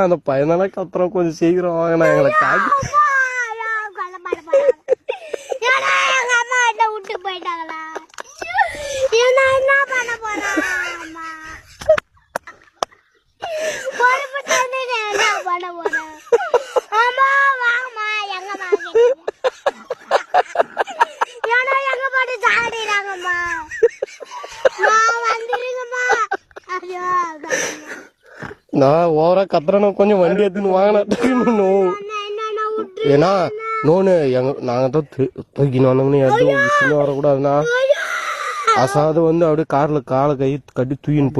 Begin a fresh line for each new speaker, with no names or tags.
அந்த பையனால கத்துறோம் கொஞ்சம் சீக்கிரம் வாங்கண்ணா எங்களை காக்கி
நான்
ஓவரா கத்துறேன்னு கொஞ்சம் வண்டி எடுத்துன்னு வாங்கினா ஏன்னா நோனு எங்க நாங்க தான் தூக்கின்னு வந்தோம்னு எதுவும் வரக்கூடாதுண்ணா. அசாது வந்து அப்படியே கார்ல காலை கை கட்டி தூக்கின்னு